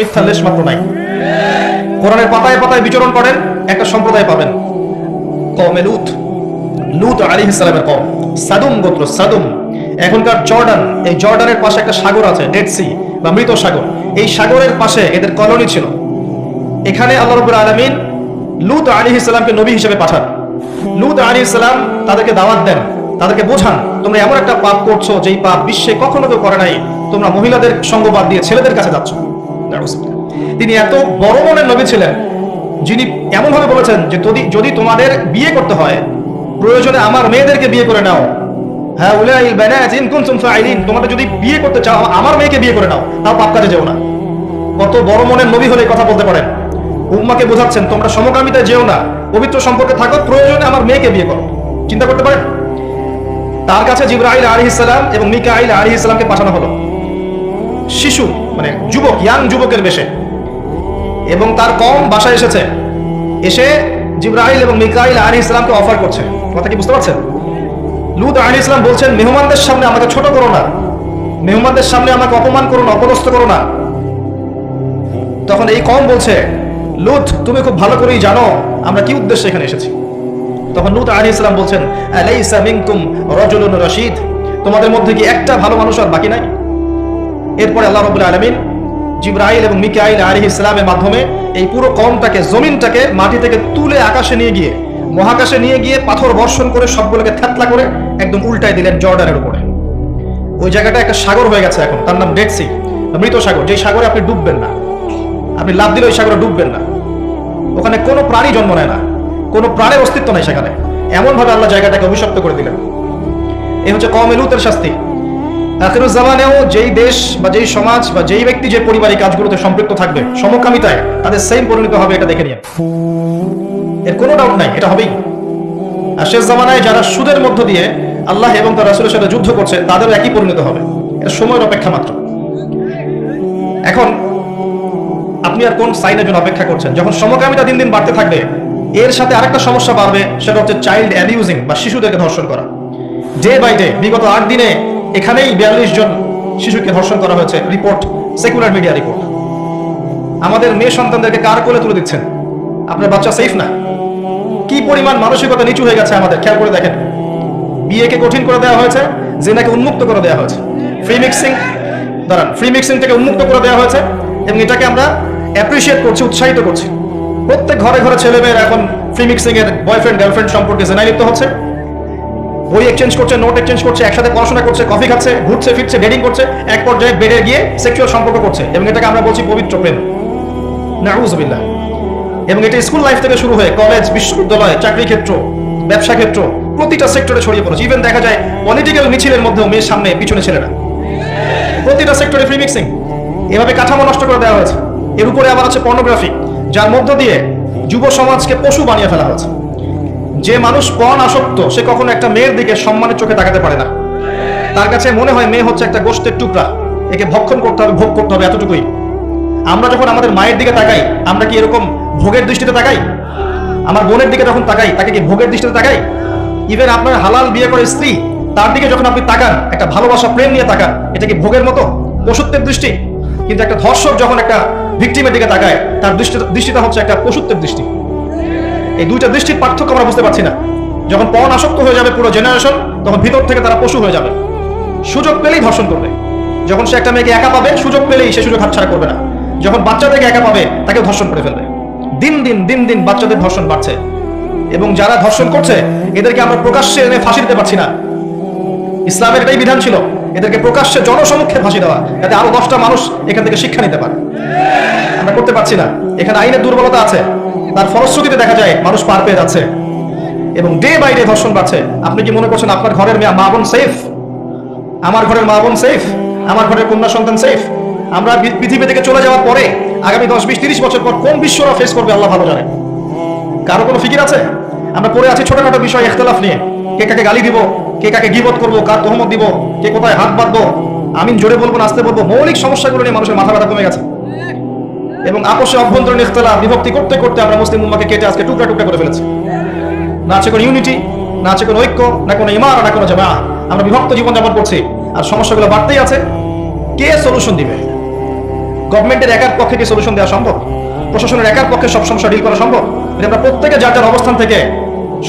মিথ্যা লেশ মাত্র নাই। কোরআনের পাতায় পাতায় বিচরণ করেন, একটা সম্প্রদায় পাবেন। কমে লুত। লুত আলী ইসলামের কম সাদুম গোত্র, সাদুম। এখনকার জর্ডান, এই জর্ডানের পাশে একটা সাগর আছে, ডেড সি, বা মৃত সাগর। এই সাগরের পাশে এদের কলোনি ছিল। এখানে আল্লাহ রবুল আলমিন লুত আলী ইসলামকে নবী হিসেবে পাঠান। লুত আলী ইসলাম তাদেরকে দাওয়াত দেন, তাদেরকে বোঝান, তোমরা এমন একটা পাপ করছ যেই পাপ বিশ্বে কখনো কেউ করে নাই। তোমরা মহিলাদের সঙ্গবাদ দিয়ে ছেলেদের কাছে যাচ্ছ। তিনি এত বড় মনের নবী ছিলেন, যিনি এমন ভাবে বলেছেন যে যদি যদি তোমাদের বিয়ে করতে হয়, প্রয়োজনে আমার মেয়েদেরকে বিয়ে করে নাও। হ্যাঁ উলাই বানাত ইন কুনতুম ফাইলিন, তোমাদের যদি বিয়ে করতে চাও, আমার মেয়েকে বিয়ে করে নাও, তাও পাপ কাজে যেও না। কত বড় মনের নবী হলে কথা বলতে পারেন। উম্মাকে বোঝাচ্ছেন, তোমরা সমকামিতায় যেও না, পবিত্র সম্পর্কে থাকো, প্রয়োজনে আমার মেয়েকে বিয়ে করো। চিন্তা করতে পারেন? তার কাছে জিব্রাইল আলী ইসলাম এবং মিকাইল আলী ইসলামকে পাঠানো হলো। শিশু মানে যুবক ইয়াং যুবকের বেশে। এবং তার কম বাসায় এসেছে। এসে জিব্রাইল এবং মিকাইল আলী ইসলামকে অফার করছে। কথা কি বুঝতে পারছেন? লুত আলী ইসলাম বলছেন, মেহমানদের সামনে আমাকে ছোট করো না। মেহমানদের সামনে আমাকে অপমান করো না, অপদস্থ করো না। তখন এই কম বলছে, লুত, তুমি খুব ভালো করেই জানো আমরা কি উদ্দেশ্যে এখানে এসেছি। তখন লুত আলী ইসলাম বলছেন রশিদ। তোমাদের মধ্যে কি একটা ভালো মানুষ আর বাকি নাই? এরপরে আল্লাহ রবুল্লা আলমিন জিব্রাইল এবং মিকাইল আলী ইসলামের মাধ্যমে এই পুরো কমটাকে জমিনটাকে মাটি থেকে তুলে আকাশে নিয়ে গিয়ে, মহাকাশে নিয়ে গিয়ে পাথর বর্ষণ করে সবগুলোকে থ্যাতলা করে একদম উল্টায় দিলেন জর্ডানের উপরে। ওই জায়গাটা একটা সাগর হয়ে গেছে এখন, তার নাম ডেড সি, মৃত সাগর। যে সাগরে আপনি ডুববেন না, আপনি লাভ দিলে ওই সাগরে ডুববেন না। ওখানে কোনো প্রাণী জন্ম নেয় না, কোনো প্রাণের অস্তিত্ব নেই সেখানে। এমন ভাবে আল্লাহ জায়গাটাকে অভিশপ্ত করে দিলেন। এই হচ্ছে কম এলুতের শাস্তি। আখিরুজ্জামানেও যেই দেশ বা যেই সমাজ বা যেই ব্যক্তি যে পরিবারই কাজগুলোতে সম্পৃক্ত থাকবে, সমকামিতায় তাদের সেম পরিণত হবে এটা দেখে নিয়ে। এর কোনো ডাউট নাই, এটা হবেই। আর শেষ জামানায় যারা সুদের মধ্য দিয়ে আল্লাহ এবং তার রাসুলের সাথে যুদ্ধ করছে, তাদেরও একই পরিণত হবে। এটা সময়ের অপেক্ষা মাত্র। এখন আপনি আর কোন সাইনের জন্য অপেক্ষা করছেন? যখন সমকামিতা দিন দিন বাড়তে থাকবে, এর সাথে আরেকটা সমস্যা বাড়বে, সেটা হচ্ছে চাইল্ড অ্যাবিউজিং বা শিশুদেরকে ধর্ষণ করা। ডে বাই ডে বিগত আট দিনে এখানেই বিয়াল্লিশ জন শিশুকে ধর্ষণ করা হয়েছে। Report, secular media report. আমাদের মেয়ে সন্তানদেরকে কার কোলে তুলে দিচ্ছেন? আপনার বাচ্চা সেফ না? কি পরিমাণ মানসিকতা নিচু হয়ে গেছে আমাদের? খেয়াল করে দেখেন। বিয়েকে কঠিন করে দেওয়া হয়েছে, জেনাকে উন্মুক্ত করে দেওয়া হয়েছে। ফ্রি মিক্সিং দাঁড়ান ফ্রি মিক্সিং থেকে উন্মুক্ত করে দেওয়া হয়েছে এবং এটাকে আমরা অ্যাপ্রিসিয়েট করছি, উৎসাহিত করছি। প্রত্যেক ঘরে ঘরে ছেলে মেয়েরা এখন ফ্রি মিক্সিং এর বয়ফ্রেন্ড গার্লফ্রেন্ড সম্পর্কে জেনায় লিপ্ত হচ্ছে। বই এক্সচেঞ্জ করছে নোট এক্সচেঞ্জ করছে, একসাথে পড়াশোনা করছে কফি খাচ্ছে, ঘুরছে, ফিরছে ডেটিং করছে, এক পর্যায়ে বেডে গিয়ে সেক্সুয়াল সম্পর্ক করছে এবং এটাকে আমরা বলছি পবিত্র প্রেম। নাউজুবিল্লাহ। এবং এটা স্কুল লাইফ থেকে শুরু হয়ে কলেজ বিশ্ববিদ্যালয়, চাকরি ক্ষেত্র, ব্যবসা ক্ষেত্র, প্রতিটা সেক্টরে ছড়িয়ে পড়েছে। ইভেন দেখা যায় পলিটিক্যাল মিছিলের মধ্যেও মেয়ের সামনে, পিছনে ছেলেরা। প্রতিটা সেক্টরে ফ্রি মিক্সিং এভাবে কাঠামো নষ্ট করে দেওয়া হয়েছে। এর উপরে আবার আছে পর্নোগ্রাফি যার মধ্য দিয়ে যুব সমাজকে পশু বানিয়ে ফেলা হয়েছে। যে মানুষ পণ আসক্ত, সে কখনো একটা মেয়ের দিকে সম্মানের চোখে তাকাতে পারে না। তার কাছে মনে হয় মেয়ে হচ্ছে একটা গোষ্ঠের টুকরা। একে ভক্ষণ করতে হবে, ভোগ করতে হবে এতটুকুই। আমরা যখন আমাদের মায়ের দিকে তাকাই, আমরা কি এরকম ভোগের দৃষ্টিতে তাকাই? আমার বোনের দিকে যখন তাকাই, তাকে কি ভোগের দৃষ্টিতে তাকাই? ইভেন আপনার হালাল বিয়ে করে স্ত্রী, তার দিকে যখন আপনি তাকান, একটা ভালোবাসা, প্রেম নিয়ে তাকান, এটা কি ভোগের মতো? পশুত্বের দৃষ্টি। কিন্তু একটা ধর্ষক যখন একটা ভিক্টিমের দিকে তাকায়, তার দৃষ্টি দৃষ্টিটা হচ্ছে একটা পশুত্বের দৃষ্টি। এই দুইটা দৃষ্টির পার্থক্য আমরা বুঝতে পারছি না। যখন পণ আসক্ত হয়ে যাবে পুরো জেনারেশন তখন ভিতর থেকে তারা পশু হয়ে যাবে। সুযোগ পেলেই ধর্ষণ করবে। যখন সে একটা মেয়েকে একা পাবে, সুযোগ পেলেই সে সুযোগ হাতছাড়া করবে না। যখন বাচ্চাদেরকে একা পাবে, তাকে ধর্ষণ করে ফেলবে। দিন দিন দিন দিন বাচ্চাদের ধর্ষণ বাড়ছে। এবং যারা ধর্ষণ করছে, এদেরকে আমরা প্রকাশ্যে এনে ফাঁসি দিতে পারছি না। ইসলামের এটাই বিধান ছিল, এদেরকে প্রকাশ্যে জনসমক্ষে ফাঁসি দেওয়া, যাতে আরও দশটা মানুষ এখান থেকে শিক্ষা নিতে পারে। আমরা করতে পারছি না। এখানে আইনের দুর্বলতা আছে। তার ফলশ্রুতিতে দেখা যায় মানুষ পার পেয়ে যাচ্ছে। এবং ডে বাই ডে ধর্ষণ বাড়ছে। আপনি কি মনে করছেন আপনার ঘরের মেয়ে, মা বোন সেফ আমার ঘরের মা বোন সেফ আমার ঘরের কন্যা সন্তান সেফ আমরা পৃথিবী থেকে চলে যাওয়ার পরে আগামী দশ, বিশ, তিরিশ বছর পর কোন বিশ্বরা ফেস করবে, আল্লাহ ভালো জানে। কারও কোনো ফিকির আছে? আমরা পড়ে আছি ছোটখাটো বিষয় ইখতলাফ নিয়ে। কে কাকে গালি দিব, কে কাকে গিবত করব, কার তহমত দিব, কে কোথায় হাত বাঁধবো আমি জোরে বলব না, আসতে বলব। মৌলিক সমস্যাগুলো নিয়ে মানুষের মাথা ব্যথা কমে গেছে। এবং আপোষে অভ্যন্তরীণ ইখতলাফ, বিভক্তি করতে করতে আমরা মুসলিম উম্মাকে কেটে আজকে টুকরা টুকরা করে ফেলেছি। না আছে কোনো ইউনিটি না আছে কোনো ঐক্য, না কোনো ইমার না কোনো জামা আমরা বিভক্ত জীবনযাপন করছি আর সমস্যাগুলো বাড়তেই আছে। কে সলিউশন দিবে? গভর্নমেন্টের একার পক্ষে কি সলিউশন দেওয়া সম্ভব? প্রশাসনের একার পক্ষে সব সমস্যা ডিল করা সম্ভব? যদি আমরা প্রত্যেকে যার যার অবস্থান থেকে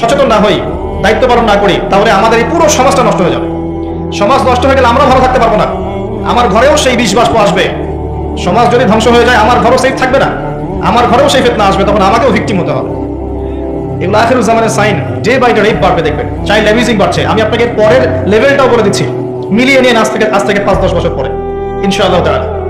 সচেতন না হই, দায়িত্ব পালন না করি, তাহলে আমাদের এই পুরো সমাজটা নষ্ট হয়ে যাবে। সমাজ নষ্ট হয়ে গেলে আমরা ভালো থাকতে পারব না। আমার ঘরেও সেই বাষ্প আসবে। সমাজ যদি ধ্বংস হয়ে যায়, আমার ঘরও সেফ থাকবে না। আমার ঘরেও সেই ফেতনা আসবে, তখন আমাকেও ভিক্টিম হতে হবে। এগুলো আখেরুজ্জামানের sign day by day rape বাড়বে, দেখবেন। চাইল্ড অ্যাবিউজিং বাড়ছে। আমি আপনাকে পরের লেভেলটাও বলে দিচ্ছি। মিলিয়ে নিয়ে আজ থেকে আজ থেকে পাঁচ, দশ বছর পরে। ইনশাআল্লাহ তাআলা।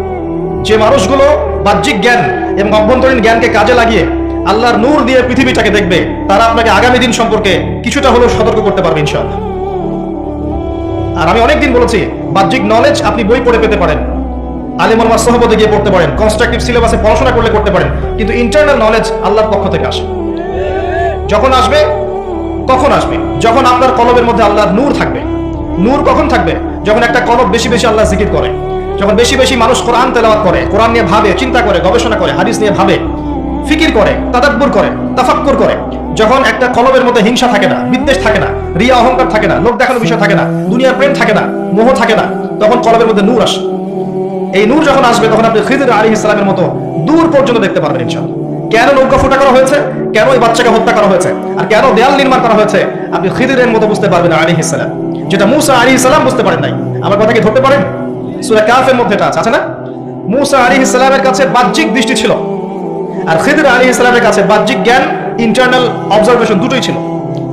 যে মানুষগুলো বাহ্যিক জ্ঞান এবং অভ্যন্তরীণ জ্ঞানকে কাজে লাগিয়ে আল্লাহর নূর দিয়ে পৃথিবীটাকে দেখবে, তারা আপনাকে আগামী দিন সম্পর্কে কিছুটা হলেও সতর্ক করতে পারবে ইনশাআল্লাহ। আর আমি অনেকদিন বলেছি, বাহ্যিক নলেজ আপনি বই পড়ে পেতে পারেন। আলিমুল সহবতে গিয়ে পড়তে পারেন। কনস্ট্রাকটিভ সিলেবাসে পড়াশোনা করলে করতে পারেন। কিন্তু ইন্টারনাল নলেজ আল্লাহর পক্ষ থেকে আসে। যখন আসবে কখন আসবে। যখন আপনার কলবের মধ্যে আল্লাহর নূর থাকবে। নূর কখন থাকবে? যখন একটা কলব বেশি বেশি আল্লাহ জিকির করে। যখন বেশি বেশি মানুষ কোরআন তেলাওয়াত করে, কোরআন নিয়ে ভাবে, চিন্তা করে, গবেষণা করে, হাদিস নিয়ে ভাবে, ফিকির করে, তাদাব্বুর করে, তাফাক্কুর করে, যখন একটা কলবের মধ্যে হিংসা থাকে না, বিদ্বেষ থাকে না, রিয়া, অহংকার থাকে না লোক দেখানোর বিষয় থাকে না, দুনিয়ার প্রেম থাকে না, মোহ থাকে না, তখন কলবের মধ্যে নূর আসে। এই নূর যখন আসবে, তখন আপনি খিদির আলী ইসলামের মতো দূর পর্যন্ত দেখতে পারবেন ইনশাআল্লাহ। কেন নৌকা ফুটা করা হয়েছে? কেন ওই বাচ্চাকে হত্যা করা হয়েছে? আর কেন দেয়াল নির্মাণ করা হয়েছে? আপনি খিদিরের মতো বুঝতে পারবেন আলী ইসলাম যেটা মুসা আলী ইসলাম বুঝতে পারেন নাই। আমার কথা কি ধরতে পারেন? সুরা কাফের মধ্যে এটা আছে না? মুসা আলী ইসলামের কাছে বাহ্যিক দৃষ্টি ছিল। আর খিদির আলী ইসলামের কাছে বাহ্যিক জ্ঞান ইন্টারনাল অবজারভেশন দুটোই ছিল।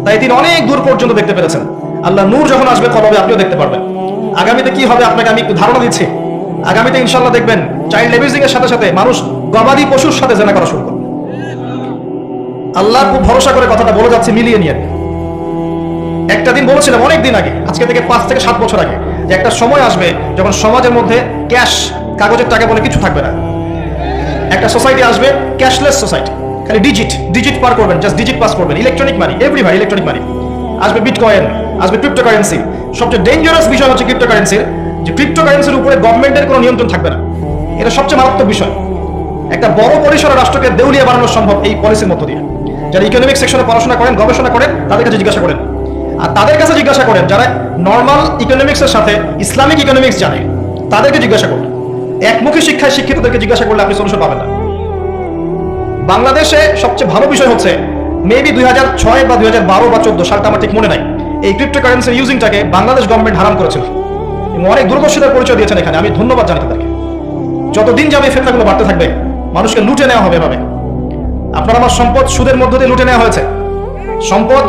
তাই তিনি অনেক দূর পর্যন্ত দেখতে পেরেছেন। আল্লাহ নূর যখন আসবে আপনিও দেখতে পারবেন। আগামীতে কি হবে? আপনাকে আমি একটু ধারণা দিচ্ছি। আগামীতে ইনশাল্লাহ দেখবেন চাইল্ড লেবিজিং এর সাথে সাথে মানুষ গবাদি পশুর সাথে জেনা করা শুরু করবে। আল্লাহ খুব ভরসা করে কথাটা বলে যাচ্ছে, মিলিয়ে নিয়ে। একটা দিন বলেছিলাম অনেক দিন আগে, আজকে থেকে পাঁচ থেকে সাত বছর আগে, যে একটা সময় আসবে যখন সমাজের মধ্যে ক্যাশ কাগজের টাকা বলে কিছু থাকবে না। একটা সোসাইটি আসবে ক্যাশলেস সোসাইটি খালি ডিজিট ডিজিট পার করবেন জাস্ট ডিজিট পাস করবেন electronic money everywhere electronic money আসবে বিটকয়েন আসবে ক্রিপ্টোকারেন্সি সবচেয়ে ডেঞ্জারাস বিষয় হচ্ছে ক্রিপ্টোকারেন্সির যে ক্রিপ্টোকারেন্সির উপরে গভর্নমেন্টের কোনো নিয়ন্ত্রণ থাকবে না। এটা সবচেয়ে মারাত্মক বিষয়। একটা বড় পরিসরের রাষ্ট্রকে দেউলিয়া বানানো সম্ভব এই পলিসির মধ্য দিয়ে। যারা ইকোনমিক সেকশনে পড়াশোনা করেন, গবেষণা করেন, তাদের কাছে জিজ্ঞাসা করেন। আর তাদের কাছে জিজ্ঞাসা করেন, যারা নর্মাল ইকোনমিক্সের সাথে ইসলামিক ইকোনমিক্স জানে, তাদেরকে জিজ্ঞাসা করুন। একমুখী শিক্ষায় শিক্ষিতদেরকে জিজ্ঞাসা করলে আপনি সলিউশন পাবেন না। বাংলাদেশে সবচেয়ে ভালো বিষয় হচ্ছে মেবি দুই হাজার ছয় বা দুই হাজার বারো বা চোদ্দ, সালটা আমার ঠিক মনে নাই। এই ক্রিপ্টোকারেন্সির ইউজিংটাকে বাংলাদেশ গভর্নমেন্ট হারাম করেছিল। অনেক দূরদর্শিতার পরিচয় দিয়েছেন এখানে। আমি ধন্যবাদ জানাই তাদেরকে। যতদিন যাবে এই ফেতনাগুলো বাড়তে থাকবে, মানুষকে লুটে নেওয়া হবে এভাবে। আপনার আমার সম্পদ সুদের মধ্য দিয়ে লুটে নেওয়া হয়েছে। সম্পদ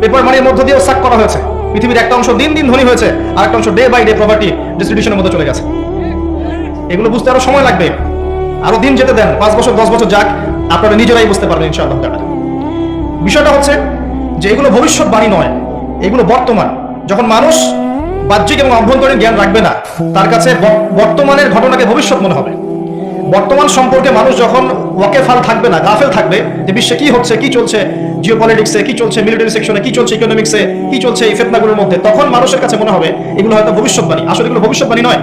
পেপার মানির মধ্য দিয়েও সাক করা হয়েছে। পৃথিবীর একটা অংশ দিন দিন ধনী হয়েছে, আর একটা অংশ ডে বাই ডে প্রপার্টি ডিস্ট্রিবিউশনের মধ্যে চলে গেছে। এগুলো বুঝতে আরও সময় লাগবে। আরও দিন যেতে দেন, পাঁচ বছর, দশ বছর যাক, আপনারা নিজেরাই বুঝতে পারবেন ইনশাআল্লাহ তাআলা বিষয়টা হচ্ছে যে এগুলো ভবিষ্যৎবাণী নয়, এগুলো বর্তমান। যখন মানুষ বাহ্যিক এবং অভ্যন্তরীণ জ্ঞান রাখবে না। তার কাছে বর্তমানের ঘটনাকে ভবিষ্যৎ মনে হবে। বর্তমান সম্পর্কে মানুষ যখন ওয়াকেফাল থাকবে না, গাফেল থাকবে যে বিশ্বে কি হচ্ছে, কি চলছে জিও পলিটিক্সে কি চলছে মিলিটারি সেকশনে কি চলছে ইকোনমিক্সে কি চলছে এই ফেতনাগুলোর মধ্যে, তখন মানুষের কাছে মনে হবে, এগুলো হয়তো ভবিষ্যৎবাণী। আসলে এগুলো ভবিষ্যৎবাণী নয়।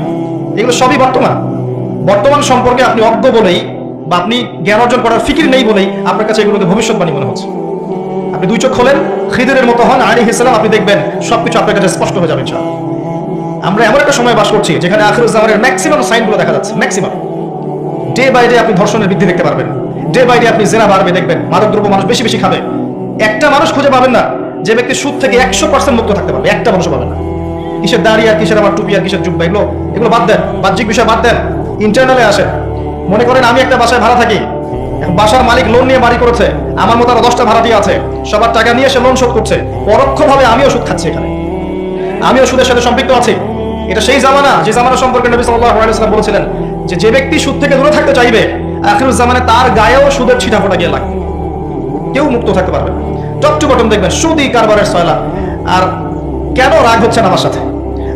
এগুলো সবই বর্তমান। বর্তমান সম্পর্কে আপনি অজ্ঞ বলেই বা আপনি জ্ঞান অর্জন করার ফিকির নেই বলেই আপনার কাছে এগুলোকে ভবিষ্যৎবাণী মনে হচ্ছে। আপনি দুই চোখ খোলেন, খিদিরের মতো হন আলী ইসলাম আপনি দেখবেন সবকিছু আপনার কাছে স্পষ্ট হয়ে যাবে, ইনশাআল্লাহ। আমরা এমন একটা সময় বাস করছি যেখানে আখিরুজ্জামানের ম্যাক্সিমাম সাইনগুলো দেখা যাচ্ছে ম্যাক্সিমাম ডে বাই ডে আপনি ধর্ষণের বৃদ্ধি দেখতে পারবেন। ডে বাই ডে আপনি জেনা বাড়বে, দেখবেন। মাদক দ্রব্য মানুষ বেশি বেশি খাবে। একটা মানুষ খুঁজে পাবেন না যে ব্যক্তি সুদ থেকে একশো পার্সেন্ট মুক্ত থাকতে পারবে। একটা মানুষ পাবেন না। কিসের দাড়ি আর কিসের আমার টুপি আর কিসের জুব্বা, এগুলো এগুলো বাদ দেন। বাহ্যিক বিষয় বাদ দেন। ইন্টারনালে আসেন। মনে করেন আমি একটা বাসায় ভাড়া থাকি। বাসার মালিক লোন নিয়ে বাড়ি করেছে। আমার মতো আরও দশটা ভাড়াটি আছে। সবার টাকা নিয়ে সে লোন শোধ করছে। পরোক্ষভাবে আমিও সুদ খাচ্ছি এখানে। আমিও সুদের সাথে সম্পৃক্ত আছি। এটা সেই জামানা, যে জামানা সম্পর্কে নবী সাল্লাল্লাহু আলাইহি ওয়াসাল্লাম বলেছিলেন যে যে ব্যক্তি সুদ থেকে দূরে থাকতে চাইবে আখিরুজ জামানে তার গায়েও সুদের ছিটা ফোটা গিয়ে লাগবে। কেউ মুক্ত থাকতে পারবে টপ টু বটম দেখবেন, সুদি কারবারের সয়লা আর কেন রাগ হচ্ছে না আমার সাথে?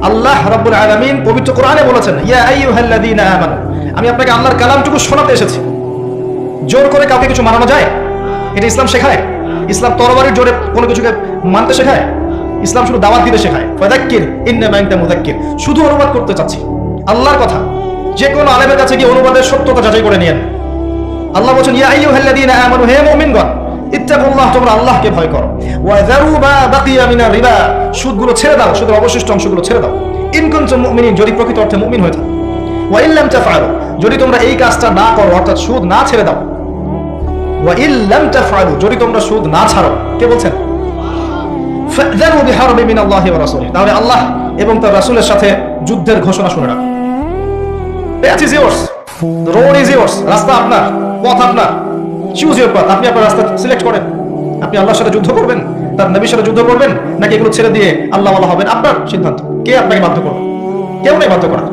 আল্লাহ রাব্বুল আলামিন পবিত্র কোরআনে বলেছেন, ইয়া আইয়ুহাল্লাযীনা আমানু। আমি আপনাকে আল্লাহর কালামটুকু শোনাতে এসেছি। জোর করে কাউকে কিছু মানানো যায়? এটা ইসলাম শেখায়? ইসলাম তরবারির জোরে কোনো কিছুকে মানতে শেখায়? ইসলাম শুধু দাওয়াত দিতে শেখায়। ফাদাক্কির ইন্নামা আনতা মুদাক্কির শুধু অনুবাদ করতে চাচ্ছি। আল্লাহর কথা। যে কোনো আলেমের কাছে গিয়ে অনুবাদের সত্যতা যাচাই করে নিয়েন। আল্লাহ বলছেন, ইয়া আইয়ুহাল্লাযীনা আমানু, হে মুমিনগণ, ইত্তাকুল্লাহ, তোমরা আল্লাহকে ভয় করো। ওয়া যারু মা বাকিয়া মিনার রিবা। সুদগুলো ছেড়ে দাও, সুদের অবশিষ্ট অংশগুলো ছেড়ে দাও। ইন কুনতুম মুমিনিন, যদি প্রকৃত অর্থে মুমিন হয়ে থাকো। ওয়াইল্লাম তাফআলু, যদি তোমরা এই কাজটা না করো, অর্থাৎ সুদ না ছেড়ে দাও। ওয়াইল্লাম তাফআলু, যদি তোমরা সুদ না ছাড়ো। কে বলছেন? তাহলে আল্লাহ এবং তার রাসূলের সাথে যুদ্ধের ঘোষণা শুনে রাস্তা আপনার, পথ আপনার। চুজ আপনি আপনার রাস্তা সিলেক্ট করেন। আপনি আল্লাহর সাথে যুদ্ধ করবেন? তার নবীর সাথে যুদ্ধ করবেন? নাকি এগুলো ছেড়ে দিয়ে আল্লাহ আল্লাহ হবেন? আপনার সিদ্ধান্ত। কে আপনাকে বাধ্য করবে? কেউ নেই বাধ্য করা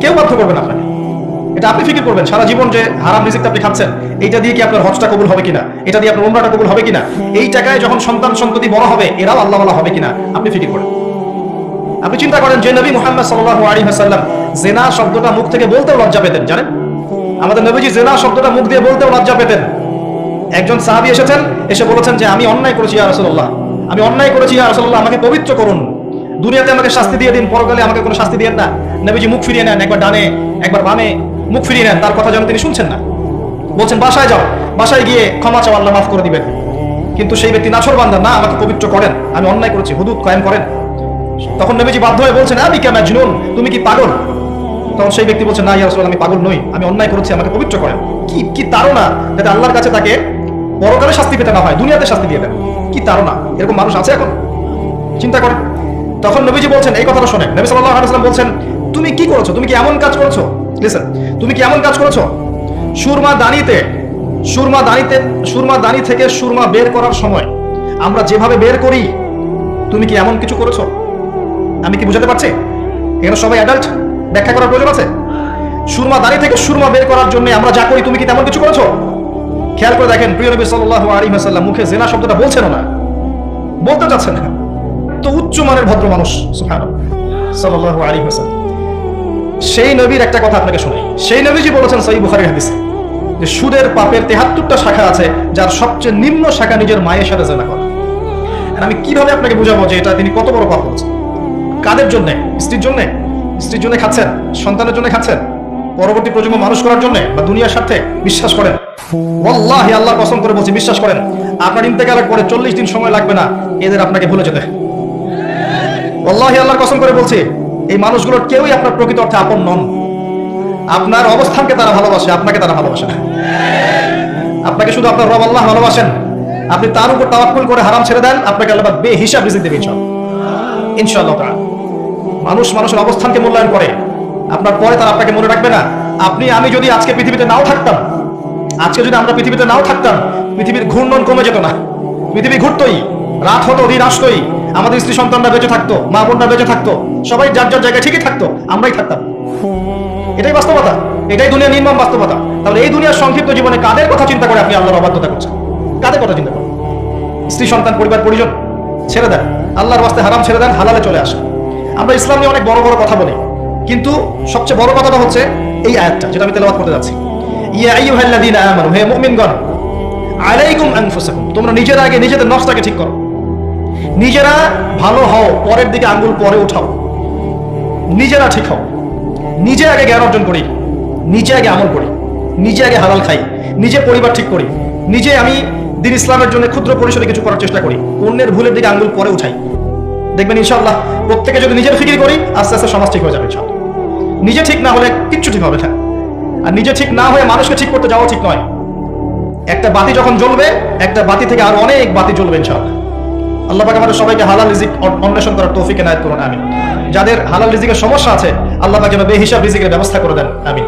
কেউ বাধ্য করবেন আপনাকে। এটা আপনি ফিকির করবেন, সারা জীবন যে হারাম রিজিকটা আপনি খাচ্ছেন, এইটা দিয়ে কি আপনার হজটা কবুল হবে কিনা? এটা দিয়ে আপনার উমরাটা কবুল হবে কিনা? এই টাকায় যখন সন্তান সন্ততি বড় হবে, এরাও আল্লাহ আল্লাহ হবে কিনা? আপনি ফিকির করেন। আপনি চিন্তা করেন যে নবী মুহাম্মদ সাল্লাল্লাহু আলাইহি ওয়াসাল্লাম জেনা শব্দটা মুখ থেকে বলতেও লজ্জা পেতেন, জানেন? আমাদের নবীজি জেনা শব্দটা মুখ দিয়ে বলতেও লজ্জা পেতেন। একজন সাহাবী এসেছেন, এসে বলেছেন যে, আমি অন্যায় করেছি, ইয়া রাসূলুল্লাহ। আমি অন্যায় করেছি, ইয়া রাসূলুল্লাহ, আমাকে পবিত্র করুন। দুনিয়াতে আমাকে শাস্তি দিয়ে দিন, পরকালে আমাকে কোনো শাস্তি দিয়েন না। নবীজি মুখ ফিরিয়ে নেন, একবার ডানে, একবার বামে মুখ ফিরিয়ে নেন, তার কথা যেন তিনি শুনছেন না। বলছেন, বাসায় যাও। বাসায় গিয়ে ক্ষমা চাও আল্লাহ মাফ করে দিবেন। কিন্তু সেই ব্যক্তি নাছর বান্দা, না, আমাকে পবিত্র করেন। আমি অন্যায় করেছি, হুদুদ কায়েম করেন। তখন নবীজি বাধ্য হয়ে বলছেন, আমি কেমন জুনুন তুমি কি পাগল? তখন সেই ব্যক্তি বলছে, না, ইয়া রাসূলুল্লাহ, আমি পাগল নই। আমি অন্যায় করেছি, আমাকে পবিত্র করেন। কি কি তাড়না? যাতে আল্লাহর কাছে তাকে পরকালে শাস্তি পেতে না হয়, দুনিয়াতে শাস্তি দিয়ে দেন। কি তাড়না? এরকম মানুষ আছে এখন? চিন্তা করেন। তখন নবীজি বলছেন, এই কথাটা শোনেন। নবী সাল্লাল্লাহু আলাইহি ওয়াসাল্লাম বলছেন, তুমি কি করেছ? তুমি কি এমন কাজ করেছ? লিসেন তুমি কি এমন কাজ করেছ? সুরমা দানিতে সুরমা দানিতে, সুরমা দানি থেকে সুরমা বের করার সময় আমরা যেভাবে বের করি, তুমি কি এমন কিছু করেছ? আমি কি বুঝাতে পারছি? এখানে সবাই অ্যাডাল্ট ব্যাখ্যা করার প্রয়োজন আছে? সুরমা দানি থেকে সুরমা বের করার জন্য আমরা যা করি, তুমি কি তেমন কিছু করেছ? খেয়াল করে দেখেন, প্রিয় নবী সাল্লাল্লাহু আলাইহি ওয়াসাল্লাম মুখে জেনা শব্দটা বলছেন না। বলতে চাচ্ছেন না। তো উচ্চ মানের ভদ্র মানুষ, সুবহানাল্লাহ, সাল্লাল্লাহু আলাইহি ওয়াসাল্লাম। সেই নবীর একটা কথা আপনাকে শুনাই। সেই নবীজি বলেছেন সহিহ বুখারীর হাদিসে যে সুদের পাপের তেহাত্তরটা শাখা আছে, যার সবচেয়ে নিম্ন শাখা নিজের মায়ের সাথে জেনা করা। আমি কীভাবে আপনাকে বুঝাবো যে এটা তিনি কত বড় পাপ করেছেন? কাদের জন্য? স্ত্রীর জন্য? স্ত্রীর জন্য খাচ্ছেন? সন্তানের জন্য খাচ্ছেন? পরবর্তী প্রজন্ম মানুষ করার জন্য? বা দুনিয়ার স্বার্থে? বিশ্বাস করেন। ওয়াল্লাহি, আল্লাহ কসম করে বলছি, বিশ্বাস করেন। আপনার ইন্তেকালের পরে চল্লিশ দিন সময় লাগবে না, এদের আপনাকে ভুলে যেতে ওয়াল্লাহি, আল্লাহর কসম করে বলছি, এই মানুষগুলোর কেউই আপনার প্রকৃত অর্থে আপন নন। আপনার অবস্থানকে তারা ভালোবাসে, আপনাকে তারা ভালোবাসে না। আপনাকে শুধু আপনার রব আল্লাহ ভালোবাসেন। আপনি তার উপর তাওয়াক্কুল করে হারাম ছেড়ে দেন, আপনাকে আল্লাহ বে হিসাব রিজিক দেবে ইনশাআল্লাহ। মানুষ মানুষের অবস্থানকে মূল্যায়ন করে। আপনার পরে তারা আপনাকে মনে রাখবে না। আপনি, আমি যদি আজকে পৃথিবীতে নাও থাকতাম, আজকে যদি আমরা পৃথিবীতে নাও থাকতাম, পৃথিবীর ঘূর্ণন কমে যেত না। পৃথিবী ঘুরতই, রাত হতো, দিন আসতোই। আমাদের স্ত্রী সন্তানরা বেঁচে থাকতো, মা বোনরা বেঁচে থাকতো। সবাই যার যার জায়গায় ঠিকই থাকতো, আমরাই থাকতাম। এটাই বাস্তবতা। এটাই দুনিয়ার নির্মম বাস্তবতা। তাহলে এই দুনিয়ার সংক্ষিপ্ত জীবনে কাদের কথা চিন্তা করে আপনি আল্লাহর অবাধ্যতা করছেন? কাদের কথা চিন্তা করেন? স্ত্রী, সন্তান, পরিবার, পরিজন, ছেড়ে দেন। আল্লাহর বাস্তে হারাম ছেড়ে দেন, হালালে চলে আসেন। আমরা ইসলাম নিয়ে অনেক বড় বড় কথা বলি। কিন্তু সবচেয়ে বড় কথাটা হচ্ছে এই আয়াতটা, যেটা আমি তেলাওয়াত করতে যাচ্ছি। তোমরা নিজেরা আগে নিজেদের নফসটাকে ঠিক করো। নিজেরা ভালো হও, পরের দিকে আঙ্গুল পরে উঠাও। নিজেরা ঠিক হও। নিজে আগে জ্ঞান অর্জন করি, নিজে আগে আমল করি, নিজে আগে হালাল খাই, নিজে পরিবার ঠিক করি, নিজে আমি দিন ইসলামের জন্য ক্ষুদ্র পরিসরে কিছু করার চেষ্টা করি, অন্যের ভুলের দিকে আঙ্গুল পরে উঠাই। দেখবেন ইনশাল্লাহ প্রত্যেকে যদি নিজের ফিকির করি, আস্তে আস্তে সমাজ ঠিক হয়ে যাবে ইনশাল্লাহ নিজে ঠিক না হলে কিচ্ছু ঠিক হবে আর নিজে ঠিক না হয়ে মানুষকে ঠিক করতে যাওয়া ঠিক নয়। একটা বাতি যখন জ্বলবে, একটা বাতি থেকে আরও অনেক বাতি জ্বলবে ইনশাআল্লাহ। আল্লাহ পাক আমাদের সবাইকে হালাল রিজিক অন্বেষণ করার তৌফিক এনায়েত করুন আমি যাদের হালাল রিজিকের সমস্যা আছে আল্লাহ যেন বেহিসাব রিজিকের ব্যবস্থা করে দেন। আমিন।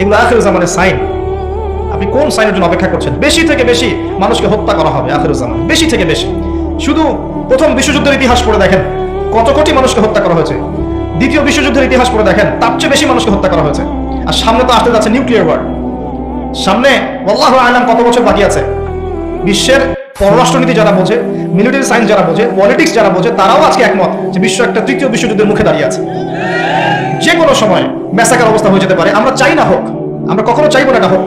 এগুলো আখির জামানের সাইন। আপনি কোন সাইনের জন্য অপেক্ষা করছেন? বেশি থেকে বেশি মানুষকে হত্যা করা হবে আখির জামান। বেশি থেকে বেশি। শুধু প্রথম বিশ্বযুদ্ধের ইতিহাস পড়ে দেখেন। কত কোটি মানুষকে হত্যা করা হয়েছে। দ্বিতীয় বিশ্বযুদ্ধের ইতিহাস পড়ে দেখেন, তার চেয়ে বেশি মানুষকে হত্যা করা হয়েছে। আর সামনে তো আসতে যাচ্ছে নিউক্লিয়ার ওয়ার সামনে, আল্লাহ আলাম কত বছর বাকি আছে? বিশ্বের পররাষ্ট্রনীতি যারা বোঝে মিলিটারি সায়েন্স যারা বোঝে পলিটিক্স যারা বোঝে, তারাও আজকে একমত যে বিশ্ব একটা তৃতীয় বিশ্বযুদ্ধের মুখে দাঁড়িয়ে আছে। যে কোনো সময় ম্যাসাকার অবস্থা হয়ে যেতে পারে। আমরা চাই না হোক। আমরা কখনো চাইব না হোক।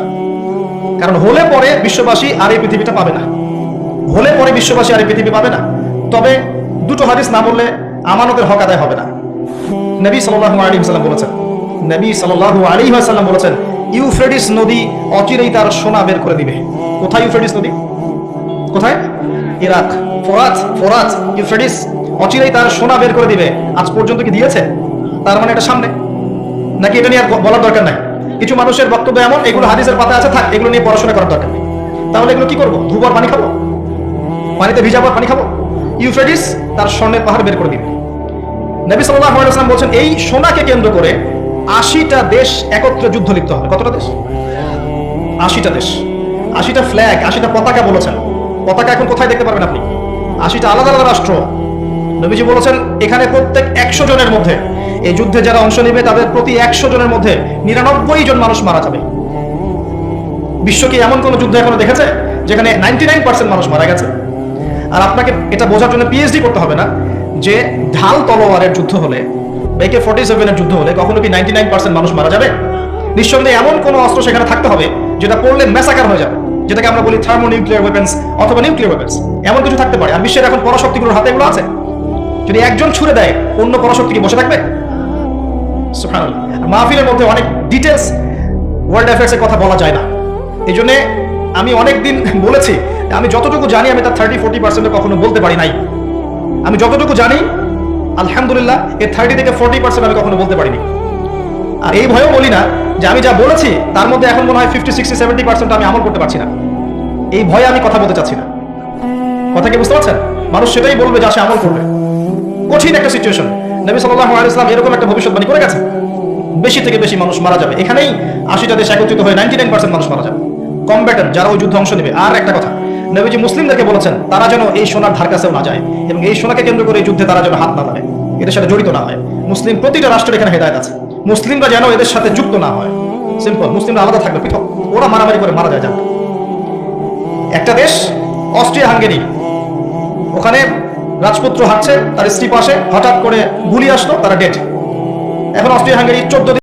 কারণ হলে পরে বিশ্ববাসী আর এই পৃথিবীটা পাবে না। হলে পরে বিশ্ববাসী আর এই পৃথিবী পাবে না। তবে দুটো হাদিস না বললে আমানতের হক আদায় হবে না। নবী সাল্লাল্লাহু আলাইহি ওয়াসাল্লাম বলেছেন, নবী সাল্লাল্লাহু আলাইহি ওয়াসাল্লাম বলেছেন ইউফ্রেটিস নদী অচিরেই তার সোনা বের করে দিবে। কোথায় ইউফ্রেটিস নদী? কোথায়? ইরাক। ফোরাত ফোরাত, ইউফ্রেডিস অচিরেই তার সোনা বের করে দিবে। আজ পর্যন্ত কি দিয়েছে? তার মানে এটা সামনে। নাকি এটা নিয়ে আর বলার দরকার নাই? কিছু মানুষের বক্তব্য এমন, এগুলো হাদিসের পাতা আছে, থাক, এগুলো নিয়ে পড়াশোনা করার দরকার নেই। তাহলে এগুলো কি করব? ধুবার পানি খাব? পানিতে ভিজাবার পানি খাব? ইউফ্রেডিস তার স্বর্ণের পাহাড় বের করে দিবে। নবী আলাইহি বলছেন, এই সোনাকে কেন্দ্র করে আশিটা দেশ একত্রে যুদ্ধ লিপ্ত হবে। কতটা দেশ? আশিটা দেশ। আশিটা ফ্ল্যাগ আশিটা পতাকা বলেছেন। পতাকা এখন কোথায় দেখতে পারবেন আপনি? আশিটা আলাদা আলাদা রাষ্ট্র। নবীজি বলেছেন, এখানে প্রত্যেক একশো জনের মধ্যে এই যুদ্ধে যারা অংশ নেবে, তাদের প্রতি একশো জনের মধ্যে নিরানব্বই জন মানুষ মারা যাবে। বিশ্ব কি এমন কোন যুদ্ধ এখনও দেখেছে? যেখানে নাইনটি মানুষ মারা গেছে। আর আপনাকে এটা বোঝার জন্য পিএইচডি করতে হবে না, যে ঢাল তলোয়ারের যুদ্ধ হলে বেকে ফোর্টি সেভেনের যুদ্ধ হলে কখনো কি নাইনটি নাইন পার্সেন্ট মানুষ মারা যাবে? নিঃসন্দেহে এমন কোন অস্ত্র সেখানে থাকতে হবে, যেটা পড়লে ম্যাসাকার হয়ে যাবে। যেটাকে আমরা বলি থার্মো নিউক্লিয়ার ওয়েপেন্স অথবা নিউক্লিয়ার ওয়েপেন্স এমন কিছু থাকতে পারে। আর বিশ্বের এখন পরাশক্তিগুলোর হাতে এগুলো আছে। যদি একজন ছুড়ে দেয়, অন্য পরাশক্তি কি বসে থাকবে? মাহফিলের মধ্যে অনেক ডিটেলস ওয়ার্ল্ড অ্যাফেয়ার্স এর কথা বলা যায় না। এই জন্যে আমি অনেক দিন বলেছি, আমি যতটুকু জানি আমি তার থার্টি ফোর্টি পার্সেন্টে কখনো বলতে পারি নাই। আমি যতটুকু জানি, আলহামদুলিল্লাহ এর থার্টি থেকে ফোর্টি পার্সেন্ট আমি কখনো বলতে পারিনি। আর এই ভয়েও বলি না যে আমি যা বলেছি, তার মধ্যে এখন মনে হয় ফিফটি সিক্সটি সেভেন্টি পার্সেন্ট আমি আমল করতে পারছি না। এই ভয়ে আমি কথা বলতে চাচ্ছি না। কথা কি বুঝতে পারছেন? মানুষ সেটাই বলবে যা সে আমল করবে। কঠিন একটা সিচুয়েশন নবী সাল্লাল্লাহু আলাইহি এরকম একটা ভবিষ্যৎবাণী করে গেছে বেশি থেকে বেশি মানুষ মারা যাবে। এখানেই আশিটা দেশ একত্রিত হয়ে নাইনটি নাইন পার্সেন্ট মানুষ মারা যাবে। কম্ব্যাটন যারা ওই যুদ্ধে অংশ নেবে। আর একটা কথা, নবীজি মুসলিমদেরকে বলেছেন, তারা যেন এই সোনার ধার কাছেও না যায় এবং এই সোনাকে কেন্দ্র করে এই যুদ্ধে তারা যেন হাত না লাগায় এদের সাথে জড়িত না হয়। মুসলিম প্রতিটা রাষ্ট্রের এখানে হেদায়ত আছে। মুসলিমরা যেন এদের সাথে যুক্ত না হয়। সিম্পল মুসলিমরা আলাদা থাকবে, পৃথক। ওরা মারামারি করে মারা যায় যাবে একটা দেশ অস্ট্রিয়া হাঙ্গেরি ওখানে রাজপুত্র হাঁটছে, তার স্ত্রী পাশে, হঠাৎ করে গুলি আসলো, তারা ডেট এখন অস্ট্রিয়া হাঙ্গারি চোদ্দ